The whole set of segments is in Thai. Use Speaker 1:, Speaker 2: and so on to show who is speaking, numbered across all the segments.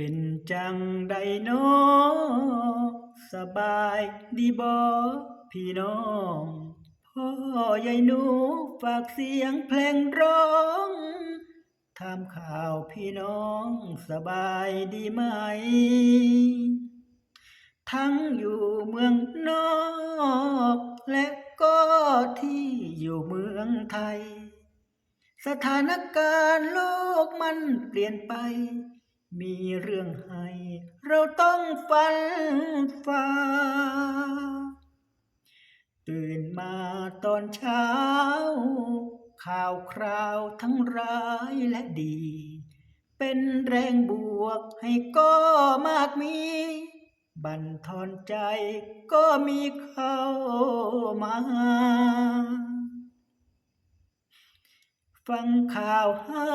Speaker 1: เป็นจังใดโนอสบายดีบ่พี่น้อง พ่อใหญ่หนูฝากเสียงเพลงร้องถามข่าวพี่น้องสบายดีไหม ทั้งอยู่เมืองนอก และก็ที่อยู่เมืองไทย สถานการณ์โลกมันเปลี่ยนไป มีเรื่องให้ เราต้องฟันฝ่าตื่นมาตอนเช้า ข่าวคราวทั้งร้ายและดี เป็นแรงบวกให้ก็มากมี บันทอนใจก็มีเข้ามาฟังข่าวให้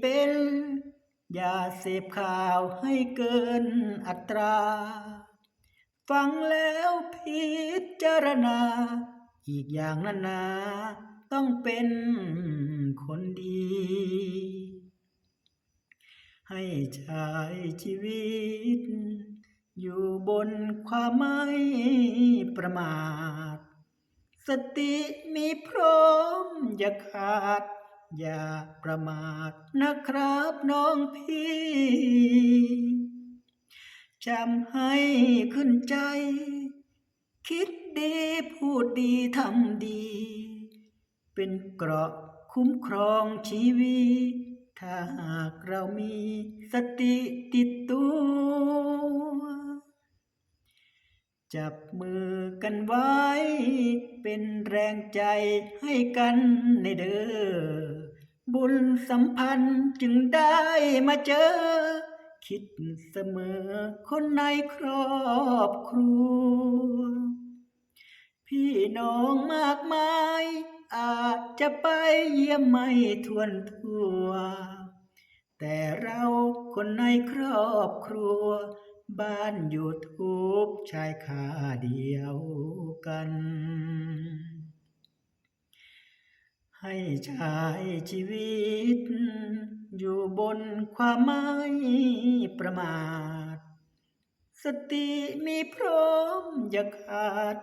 Speaker 1: เป็น อย่าเสพข่าวให้เกินอัตรา ฟังแล้วพิจารณา อีกอย่างนั้นนาต้องเป็นคนดี ให้ใช้ชีวิต อยู่บนความไม่ประมาท สติมีพร้อมอย่าขาด อย่าประมาทนะครับน้องพี่จำให้ขึ้นใจ คิดดีพูดดีทำดี เป็นเกราะคุ้มครองชีวิตถ้าหากเรามีสติติดตัว จับมือกันไว้ เป็นแรงใจให้กันในเด้อบุญสัมพันธ์จึงได้มาเจอ คิดเสมอคนในครอบครัว พี่น้องมากมาย อาจจะไปเยี่ยมไม่ทวนทั่ว แต่เราคนในครอบครัว บ้านอยู่ทุกชายคาเดียวกัน ให้ใช้ชีวิต อยู่บนความไม่ประมาท สติมีพร้อมอย่าขาด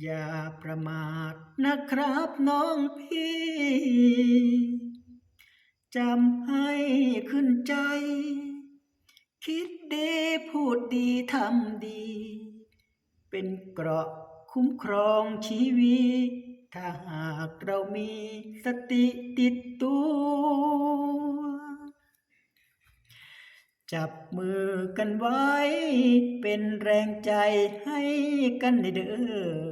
Speaker 1: อย่าประมาทนะครับน้องพี่จำให้ขึ้นใจ คิดดีพูดดีทำดี เป็นเกราะคุ้มครองชีวิต ถ้าหากเรามีสติติดตัว จับมือกันไว้ เป็นแรงใจให้กันในเด้อ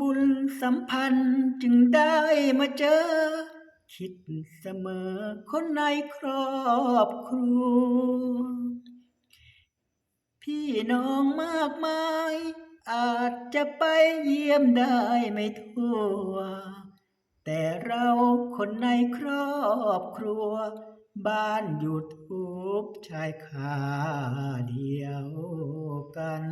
Speaker 1: บุญสัมพันธ์จึงได้มาเจอ คิดเสมอคนในครอบครัว พี่น้องมากมาย อาจจะไปเยี่ยมได้ไม่ทั่ว แต่เราคนในครอบครัว บ้านอยู่ทุกชายคาเดียวกัน